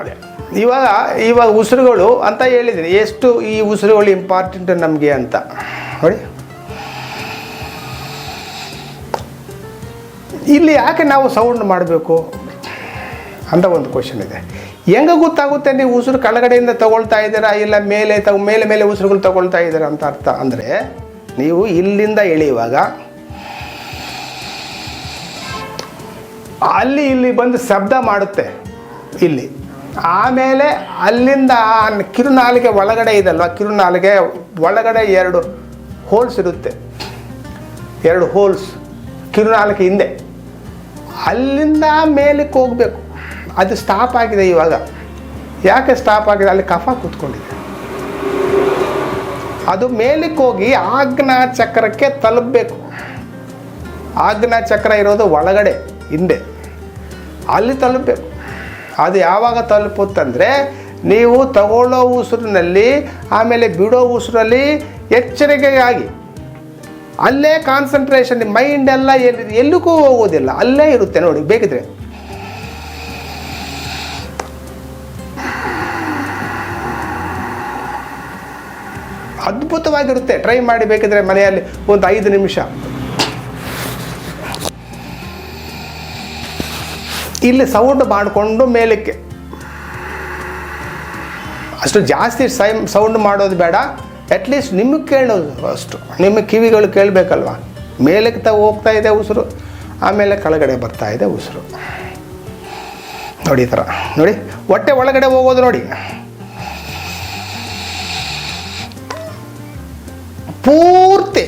Okay ಇವಾಗ ಇವಾಗ ಉಸಿರುಗಳು ಅಂತ ಹೇಳಿದ್ದೀನಿ. ಎಷ್ಟು ಈ ಉಸಿರುಗಳು ಇಂಪಾರ್ಟೆಂಟ್ ನಮಗೆ ಅಂತ. ನೋಡಿ. ಇಲ್ಲಿ ಯಾಕೆ ನಾವು ಸೌಂಡ್ ಮಾಡಬೇಕು? ಅಂತ ಒಂದು ಕ್ವಶನ್ ಇದೆ. ಹೆಂಗೆ ಗೊತ್ತಾಗುತ್ತೆ ನೀವು ಉಸಿರು ಕೆಳಗಡೆಯಿಂದ ತಗೊಳ್ತಾ ಇದ್ದೀರಾ? ಇಲ್ಲ ಮೇಲೆ ತಗೊ ಮೇಲೆ ಮೇಲೆ ಉಸಿರುಗಳು ತಗೊಳ್ತಾ ಇದ್ದೀರಾ ಅಂತ ಅರ್ಥ ಅಂದರೆ, ನೀವು ಇಲ್ಲಿಂದ ಎಳೆಯುವಾಗ, ಅಲ್ಲಿ ಇಲ್ಲಿ ಬಂದು ಶಬ್ದ ಮಾಡುತ್ತೆ. ಇಲ್ಲಿ. ಆಮೇಲೆ ಅಲ್ಲಿಂದ ಕಿರುನಾಲಿಗೆ ಒಳಗಡೆ ಇದಲ್ವ? ಕಿರುನಾಲಿಗೆ ಒಳಗಡೆ ಎರಡು ಹೋಲ್ಸ್ ಇರುತ್ತೆ. ಎರಡು ಹೋಲ್ಸ್ ಕಿರುನಾಲಿಗೆ ಹಿಂದೆ. ಅಲ್ಲಿಂದ ಮೇಲಕ್ಕೆ ಹೋಗಬೇಕು. ಅದು ಸ್ಟಾಪ್ ಆಗಿದೆ ಇವಾಗ. ಯಾಕೆ ಸ್ಟಾಪ್ ಆಗಿದೆ? ಅಲ್ಲಿ ಕಫ ಕೂತ್ಕೊಂಡಿದೆ. ಅದು ಮೇಲಕ್ಕೆ ಹೋಗಿ ಆಜ್ಞಾ ಚಕ್ರಕ್ಕೆ ತಲುಪಬೇಕು. ಆಜ್ಞಾ ಚಕ್ರ ಇರೋದು ಒಳಗಡೆ, ಹಿಂದೆ. ಅಲ್ಲಿ ತಲುಪಬೇಕು. ಅದು ಯಾವಾಗ ತಲುಪುತ್ತಂದರೆ ನೀವು ತಗೊಳ್ಳೋ ಉಸಿರಿನಲ್ಲಿ, ಆಮೇಲೆ ಬಿಡೋ ಉಸಿರಲ್ಲಿ ಎಚ್ಚರಿಕೆಯಾಗಿ. ಅಲ್ಲೇ ಕಾನ್ಸಂಟ್ರೇಷನ್ ಮೈಂಡ್ ಎಲ್ಲ ಎಲ್ಲಿ ಎಲ್ಲಿಗೂ ಹೋಗೋದಿಲ್ಲ ಅಲ್ಲೇ ಇರುತ್ತೆ ನೋಡಿ, ಬೇಕಿದ್ರೆ. ಅದ್ಭುತವಾಗಿರುತ್ತೆ. ಟ್ರೈ ಮಾಡಿ ಬೇಕಿದ್ರೆ ಮನೆಯಲ್ಲಿ ಒಂದು ಐದು ನಿಮಿಷ. ಇಲ್ಲಿ ಸೌಂಡ್ ಮಾಡಿಕೊಂಡು ಮೇಲಕ್ಕೆ. ಅಷ್ಟು ಜಾಸ್ತಿ ಸೈ ಸೌಂಡ್ ಮಾಡೋದು ಬೇಡ. ಅಟ್ಲೀಸ್ಟ್ ನಿಮಗೆ ಕೇಳೋದು ಅಷ್ಟು ನಿಮ್ಮ ಕಿವಿಗಳು ಕೇಳಬೇಕಲ್ವ? ಮೇಲಕ್ಕೆ ತ ಹೋಗ್ತಾ ಇದೆ ಉಸಿರು, ಆಮೇಲೆ ಕೆಳಗಡೆ ಬರ್ತಾ ಇದೆ ಉಸಿರು. ನೋಡಿ ಈ ಥರ ನೋಡಿ, ಹೊಟ್ಟೆ ಒಳಗಡೆ ಹೋಗೋದು ನೋಡಿ. ಪೂರ್ತಿ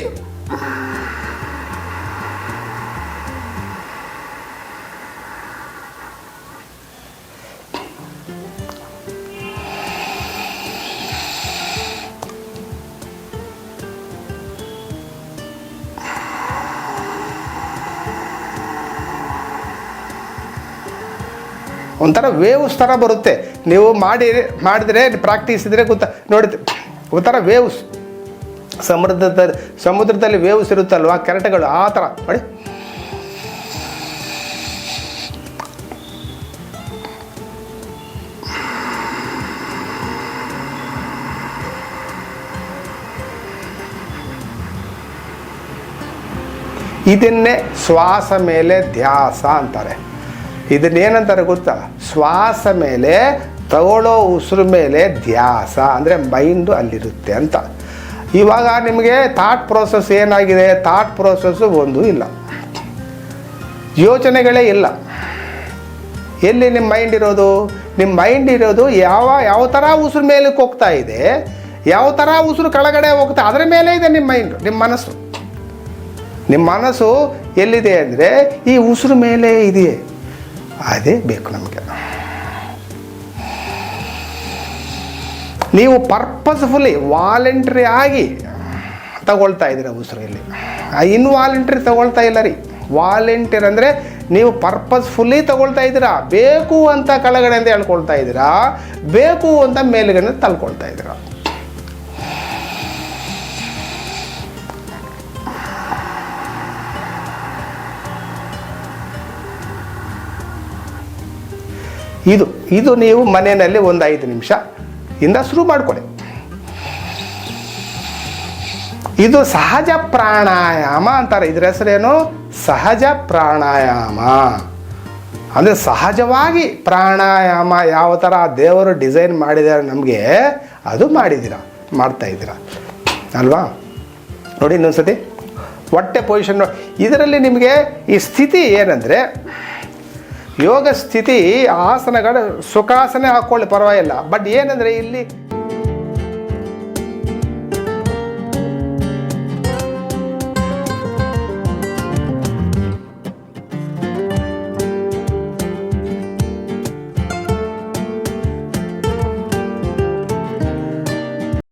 ಒಂಥರ ವೇವ್ಸ್ ಥರ ಬರುತ್ತೆ. ನೀವು ಮಾಡಿ, ಮಾಡಿದರೆ ಪ್ರಾಕ್ಟೀಸ್ ಇದ್ರೆ ಗೊತ್ತ, ನೋಡಿ, ಒಂಥರ ವೇವ್ಸ್ ಸಮುದ್ರದಲ್ಲಿ ಸಮುದ್ರದಲ್ಲಿ ವೇವ್ಸ್ ಇರುತ್ತಲ್ವಾ ಕೆರೆಟಗಳು ಆ ಥರ. ನೋಡಿ. ಇದನ್ನೇ ಶ್ವಾಸ ಮೇಲೆ ಧ್ಯಾಸ ಅಂತಾರೆ. ಇದನ್ನೇನಂತಾರೆ ಗೊತ್ತಾ? ಶ್ವಾಸ ಮೇಲೆ, ತಗೊಳ್ಳೋ ಉಸಿರು ಮೇಲೆ ಧ್ಯಾಸ, ಅಂದರೆ ಮೈಂಡು ಅಲ್ಲಿರುತ್ತೆ ಅಂತ. ಇವಾಗ ನಿಮಗೆ ಥಾಟ್ ಪ್ರೋಸೆಸ್ ಏನಾಗಿದೆ? ಥಾಟ್ ಪ್ರೋಸೆಸ್ಸು ಒಂದು ಇಲ್ಲ. ಯೋಚನೆಗಳೇ ಇಲ್ಲ. ಎಲ್ಲಿ ನಿಮ್ಮ ಮೈಂಡ್ ಇರೋದು? ನಿಮ್ಮ ಮೈಂಡ್ ಇರೋದು ಯಾವ ಯಾವ ಥರ ಉಸಿರು ಮೇಲಕ್ಕೆ ಹೋಗ್ತಾ ಇದೆ, ಯಾವ ಥರ ಉಸಿರು ಕೆಳಗಡೆ ಹೋಗ್ತಾ, ಅದರ ಮೇಲೆ ಇದೆ ನಿಮ್ಮ ಮೈಂಡು ನಿಮ್ಮ ಮನಸ್ಸು. ನಿಮ್ಮ ಮನಸ್ಸು ಎಲ್ಲಿದೆ ಅಂದರೆ ಈ ಉಸಿರು ಮೇಲೆ ಇದೆಯೇ? ಅದೇ ಬೇಕು ನಮಗೆ. ನೀವು ಪರ್ಪಸ್ಫುಲಿ ವಾಲಂಟ್ರಿ ಆಗಿ ತಗೊಳ್ತಾ ಇದ್ದೀರ ಉಸಿರು ಇಲ್ಲಿ ಇನ್ವಾಲಂಟ್ರಿ ತಗೊಳ್ತಾ ಇಲ್ಲ ರೀ. ವಾಲಂಟಿಯರ್ ಅಂದರೆ ನೀವು ಪರ್ಪಸ್ಫುಲ್ಲಿ ತಗೊಳ್ತಾ ಇದ್ದೀರಾ, ಬೇಕು ಅಂತ ಕೆಳಗಡೆಯಿಂದ ಹೇಳ್ಕೊಳ್ತಾ ಇದ್ದೀರಾ, ಬೇಕು ಅಂತ ಮೇಲುಗಡೆ ತಳ್ಕೊಳ್ತಾ ಇದ್ದೀರಾ. ಇದು ಇದು ನೀವು ಮನೆಯಲ್ಲಿ ಒಂದು ಐದು ನಿಮಿಷ ಇಂದ ಶುರು ಮಾಡಿಕೊಡಿ ಇದು ಸಹಜ ಪ್ರಾಣಾಯಾಮ ಅಂತಾರೆ. ಇದ್ರ ಹೆಸರೇನು? ಸಹಜ ಪ್ರಾಣಾಯಾಮ. ಅಂದರೆ ಸಹಜವಾಗಿ ಪ್ರಾಣಾಯಾಮ ಯಾವ ಥರ ದೇವರು ಡಿಸೈನ್ ಮಾಡಿದ್ದಾರೆ ನಮಗೆ ಅದು ಮಾಡಿದ್ದೀರ, ಮಾಡ್ತಾ ಇದ್ದೀರಾ. ಅಲ್ವಾ? ನೋಡಿ ಇನ್ನೊಂದ್ಸತಿ. ಹೊಟ್ಟೆ ಪೊಸಿಷನ್ ಇದರಲ್ಲಿ ನಿಮಗೆ ಈ ಸ್ಥಿತಿ ಏನಂದರೆ ಯೋಗ ಸ್ಥಿತಿ ಆಸನಗಳು ಸುಖಾಸನೆ ಹಾಕ್ಕೊಳ್ಳಿ ಪರವಾಗಿಲ್ಲ. ಬಟ್ ಏನಂದರೆ ಇಲ್ಲಿ